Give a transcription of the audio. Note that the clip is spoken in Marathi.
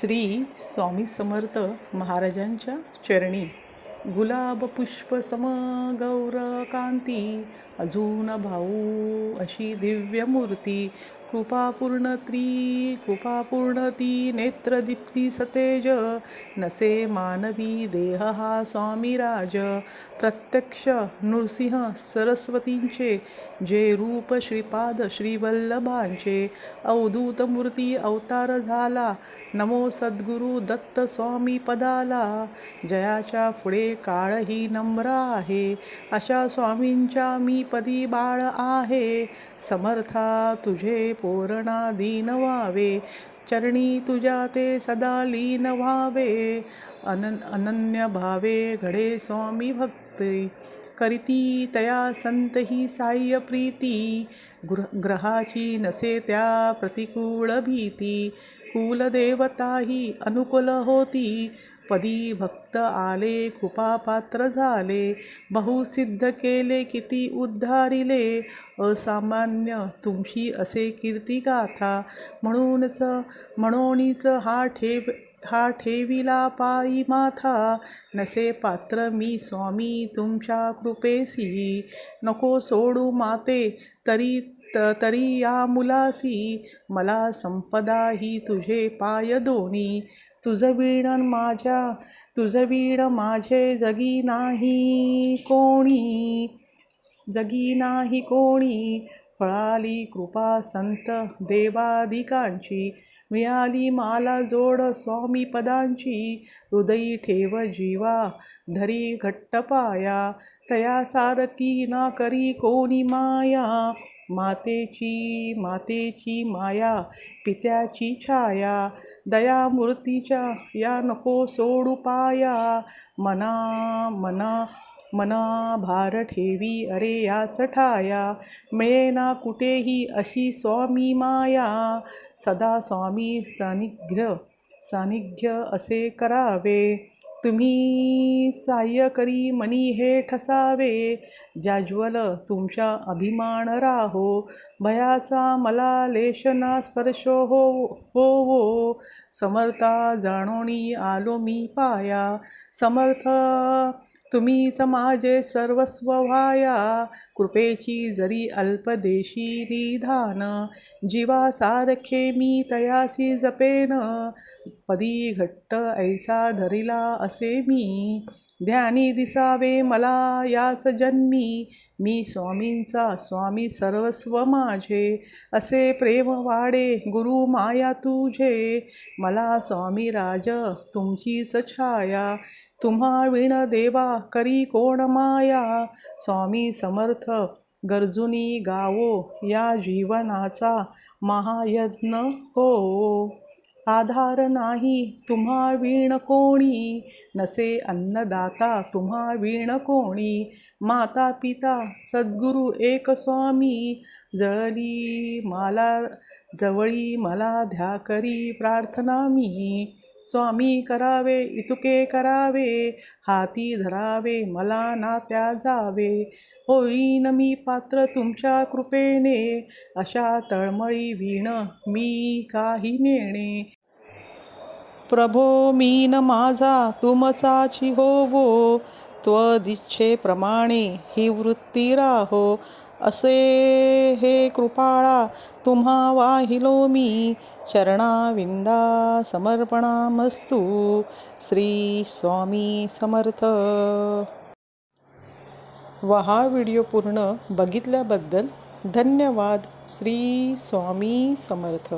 श्री स्वामी समर्थ महाराजांच्या चरणी गुलाब पुष्प सम गौर कांती अजून भाऊ अशी दिव्य मूर्ती. कृपापूर्ण त्री कृपापूर्ण ती नेत्रदीप्ती सतेज. नसे मानवी देह हा स्वामीराज प्रत्यक्ष नृसिंह सरस्वतींचे जे रूप श्रीपाद श्रीवल्लभांचे. अवधूत मूर्ती अवतार झाला नमो सद्गुरु दत्त स्वामी पदाला. जयाच्या पुढे काळही नम्र आहे अशा स्वामींच्या मी पदी बाळ आहे. समर्था तुझे पोरणा दीन व्हावे. चरणी तुझ्या ते सदा लीन व्हावे. अन अनन्य भावे घडे स्वामी भक्ती. करीती तया संत ही साह्य प्रीती. गृह ग्रहाची नसे त्या प्रतिकूल भीती. कुलदेवताही अनुकूल होती. पदी भक्त आले कृपापात्र झाले. बहुसिद्ध केले किती उद्धारिले. असामान्य तुमची असे कीर्ती गाथा म्हणूनच म्हणूनच हा ठेव हा ठेविला पायी माथा. नसे पात्र मी स्वामी तुमच्या कृपेसी नको सोडू माते तरी त तरी या मुलासी मला संपदा ही तुझे पाय दोन्ही तुझं वीण माझ्या तुझं वीण माझे जगी नाही कोणी. जगी नाही कोणी फळाली कृपा संत देवादिकांची. मिळाली माला जोड स्वामी पदांची हृदयी ठेव जीवा धरी घट्ट पाया तया सारखी ना करी कोणी माया. मातेची मातेची माया पित्याची छाया दया मूर्तीच्या या नको सोडू पाया. मना मना मना भार ठेवी अरे याच ठाया मिळेना कुठेही अशी स्वामी माया. सदा स्वामी सानिध्य सानिध्य असे करावे. तुम्ही साह्य करी मनी हे ठसावे. जाज्वल तुमच्या अभिमान राहो भयाचा मला लेशना स्पर्श हो होवो. समर्था जाणोनी आलो मी पाया समर्थ तुम्हीच माझे सर्वस्व व्हाया. कृपेची जरी अल्पदेशी निधान जीवा सारखे मी तयासी जपेन. पदी घट्ट ऐसा धरिला असे मी ध्यानी दिसावे मला याच जन्मी. मी स्वामींचा स्वामी सर्वस्व माझे. असे प्रेम वाडे गुरु माया तुझे. मला स्वामी राज तुमचीच छाया. तुम्हा विण देवा करी कोण माया? स्वामी समर्थ गरजुनी गावो या जीवनाचा महायज्ञ हो. आधार नाही तुम्हा वीण कोणी? नसे अन्नदाता तुम्हा वीण कोणी? माता पिता सद्गुरु एक स्वामी जळली माला जवळी मला ध्या करी प्रार्थना मी. स्वामी करावे इतुके करावे हाती धरावे मला ना त्या जावे. होईन मी पात्र तुमच्या कृपेने अशा तळमळी वीण मी काही नेणे. प्रभो मीन माझा तुमचाची होवो. त्वदिच्छेप्रमाणे ही वृत्ती राहो. असे हे कृपाळा तुम्हा वाहिलो मी. चरणाविंदा समर्पणामस्तु. श्री स्वामी समर्थ. व हा व्हिडिओ पूर्ण बघितल्याबद्दल धन्यवाद. श्री स्वामी समर्थ.